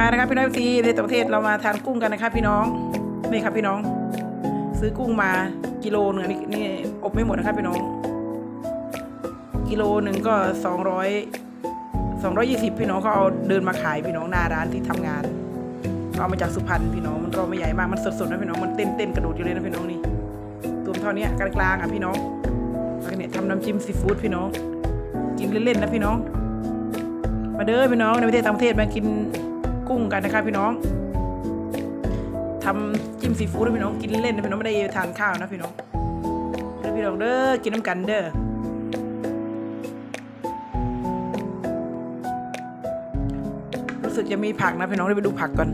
มานะครับพี่น้องซีในต่างประเทศเรามาทานกุ้งกันนะครับพี่น้องนี่ครับพี่น้อง ซื้อกุ้งมากิโลหนึ่งนี่นี่อบไม่หมดนะครับพี่น้อง กิโลหนึ่งก็สองร้อยสองร้อยี่สิบพี่น้องเขาเอาเดินมาขายพี่น้องหน้าร้านที่ทำงานเอามาจากสุพรรณพี่น้องมันก็ไม่ใหญ่มากมันสดๆนะพี่น้องมันเต้นเต้นๆกระโดดอยู่เลยนะพี่น้องนี่ตัวเท่านี้กลางๆอะพี่น้องแล้วเนี่ยทำน้ำจิ้มซีฟู้ดพี่น้อง กินเล่นๆนะพี่น้อง มาเด้อพี่น้องในประเทศต่างประเทศมากิน กุ้งกันนะคะพี่น้องทำจิ้มซีฟู้ดนะพี่น้องกินเล่นนะพี่น้องไม่ได้ทานข้าวนะพี่น้องเด้อพี่น้องเด้อกินน้ำกันเด้อรู้สึกจะมีผักนะพี่น้องเดี๋ยวไปดูผักก่อน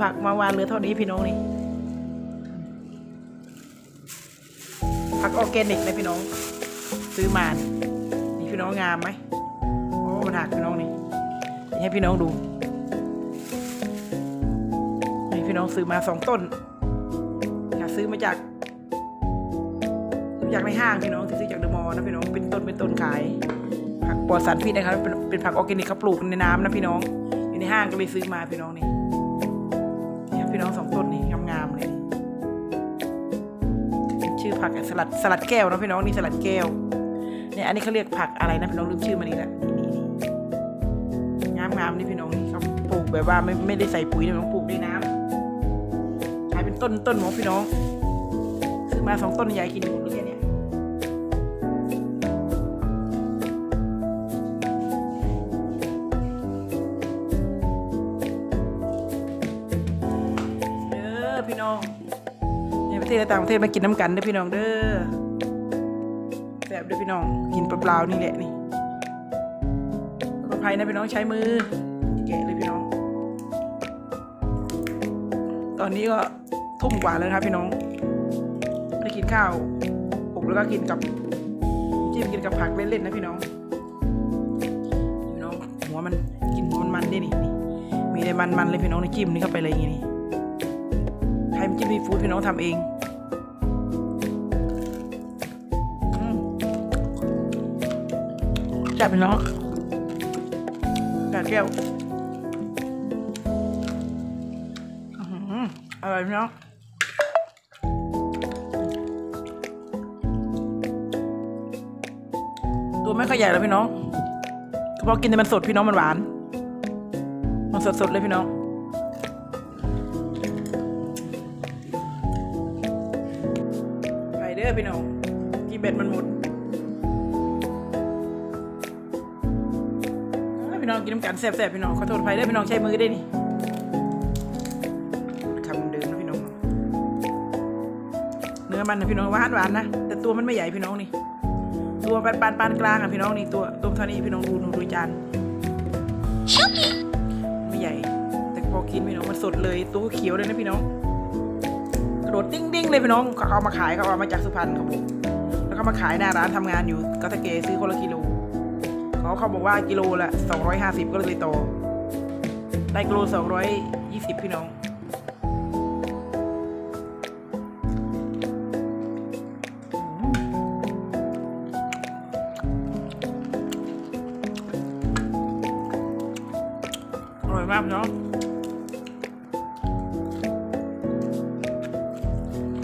ผักมาวานเหลือเท่านี้พี่น้องนี่ผักออร์แกนิกนะพี่น้อง ซื้อมานี่พี่น้องงามไหมโอ้มันหักพี่น้องนี่ให้พี่น้องดูนี่พี่น้องซื้อมาสองต้นอยากซื้อมาจากซื้อมาจากในห้างพี่น้องซื้อจากเดอะมอลล์นะพี่น้องเป็นต้นเป็นต้นขายผักปลอดสารพิษนะครับเป็นเป็นผักออร์แกนิกเขาปลูกในน้ำนะพี่น้อง อยู่ในห้างก็เลยซื้อมาพี่น้องนี่ี่น้องสองต้นนี่งามๆเลยชื่อผักสลัดสลัดแก้วนะพี่น้องนี่สลัดแก้ว เนี่ยอันนี้เขาเรียกผักอะไรนะพี่น้องลืมชื่อมันนี่แหละงามงามๆนี่พี่น้องนี่เขาปลูกแบบว่าไม่ไม่ได้ใส่ปุ๋ยนะพี่น้องปลูกด้วยน้ำใช้เป็นต้นต้นหมอพี่น้องซื้อมาสองต้นใหญ่กินอยู่หมดเลยเนี่ย เทศและต่างประเทศมากินน้ำกันเด้อพี่น้องเด้อแซ่บเด้อพี่น้องกินเปล่าๆนี่แหละนี่ปลอดภัยนะพี่น้องใช้มือแกะเลยพี่น้อง ตอนนี้ก็ทุ่มกว่าแล้วครับพี่น้องได้กินข้าวอบแล้วก็กินกับจิ้มกินกับผักเล่นๆนะพี่น้องพี่น้องหัวมันกินหัวมันมันๆได้นี่นี่มีแต่มันๆเลยพี่น้องในจิ้มนี่เข้าไปเลยอย่างงี้นี่ใครมันจิ้มซีฟู้ดพี่น้องทำเอง จับพี่น้องกาดแก้วอืออร่อยพี่น้องตัวไม่ค่อยใหญ่แล้วพี่น้องเพราะกินแต่มันสดพี่น้องมันหวาน มันสดๆเลยพี่น้องไปเด้อพี่น้องที่เบ็ดมันหมด พี่น้องกินน้ำกันแซ่บๆพี่น้องขอโทษไปเด้อพี่น้องใช้มือได้นี่คำเดิมนะพี่น้อง เนื้อมันนะพี่น้องหวานหวานๆนะแต่ตัวมันไม่ใหญ่พี่น้องนี่ ตัวปานปานปานกลางอะพี่น้องนี่ตัวตัวเท่านี้พี่น้องดูดูดูจานไม่ใหญ่ แต่พอกินพี่น้องมันสดเลยตัวเขียวเลยนะพี่น้องกระโดดดิ้งดิ้งเลยพี่น้องเขาเอามาขายเขาเอามาจากสุพรรณครับผมแล้วก็มาขายหน้าร้านทำงานอยู่ก็ตะเกซื้อคนละกิโล เขาเขาบอกว่ากิโลละสองร้อยห้าสิบก็เลยโต ได้กิโลสองร้อยยี่สิบพี่น้อง อร่อยมากพี่น้อง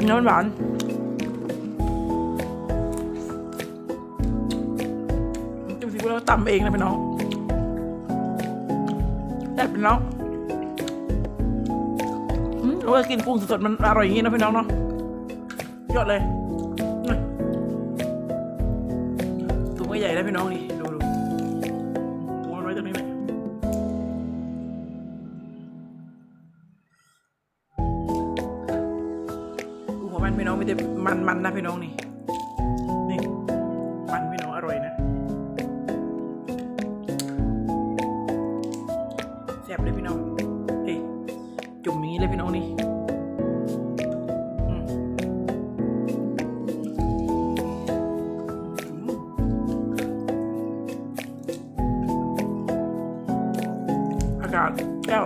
น้อหวาน ตำเองนะพี่น้องแต่พี่น้องเราก็กินกุ้งสดๆมันอร่อยอย่างนี้นะพี่น้องเนาะยอดเลยนี่ตัวก็ใหญ่นะพี่น้องนี่ดูดูหัวมันไว้ตรงนี้เลยดูหัวมันพี่น้องไม่ได้มันมันๆนะพี่น้องนี่ นี้เลยพี่น้องนี่อากาศแก้ว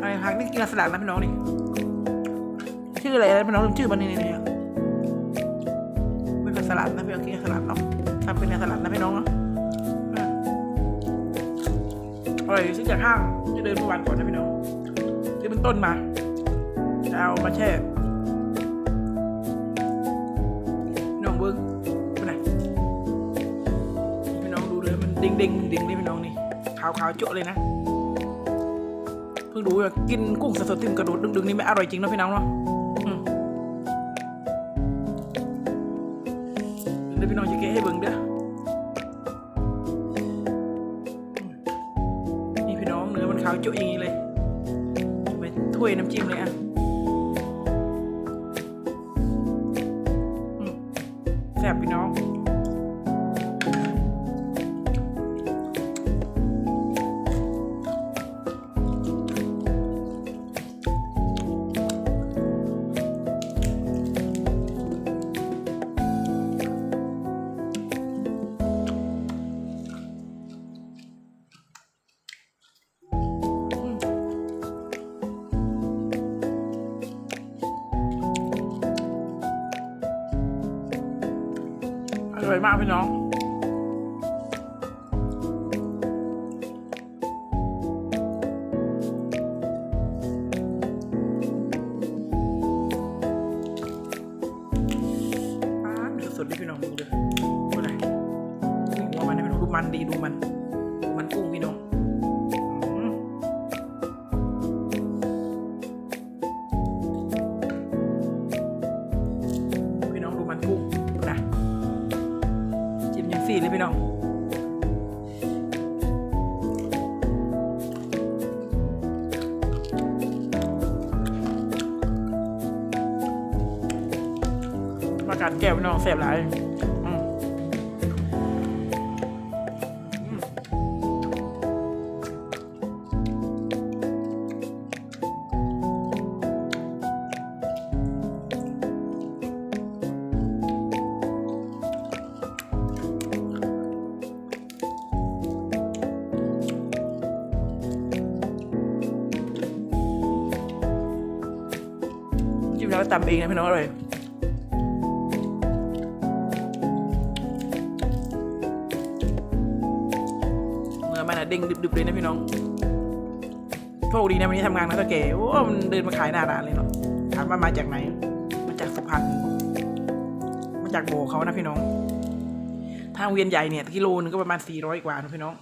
ไอ้หางนี่กินสลัดนะพี่น้องนี่ ชื่ออะไรนะพี่น้องชื่อมันนี่นี่เป็นสลัดนะพี่น้องกินสลัดเนาะทำเป็นสลัดนะพี่น้องเนาะ อร่อยซื้อจากห้างจะเดินเมื่อวานก่อนนะพี่น้องซื้อเป็นต้นมาจะเอามาแช่น้องเบิ้งไปไหนพี่น้องดูเลยมันเด้งเด้งๆเด้งๆเลยพี่น้องนี่ขาวขาวๆโจ๊ะเลยนะเพิ่งรู้ว่ากินกุ้งสดๆที่มันกระโดดดึงๆนี่ไม่อร่อยจริงนะพี่น้องเนาะ น้ำจิ้มเลยอะแซ่บพี่น้อง สวยมากพี่น้องอ้าวเดี๋ยวสดดิพี่น้องดูเลยดูไหนนี่หัวมันนะพี่น้องดูมันดีดูมัน มันกุ้งพี่น้อง สี่เลยพี่น้องอากาศแก้วพี่น้องเสียบหลาย ตำเองนะพี่น้องอร่อยเมื่อมันอะเด้งดึบๆเลยนะพี่น้องโชคดีนะวันนี้ทำงานนะตะเก๋โอ้มันเดินมาขายหน้าร้านเลยเนาะถามว่ามาจากไหน มาจากสุพรรณมาจากโบเขานะพี่น้องทางเวียนใหญ่เนี่ยกิโลนึงก็ประมาณสี่ร้อยกว่านะพี่น้อง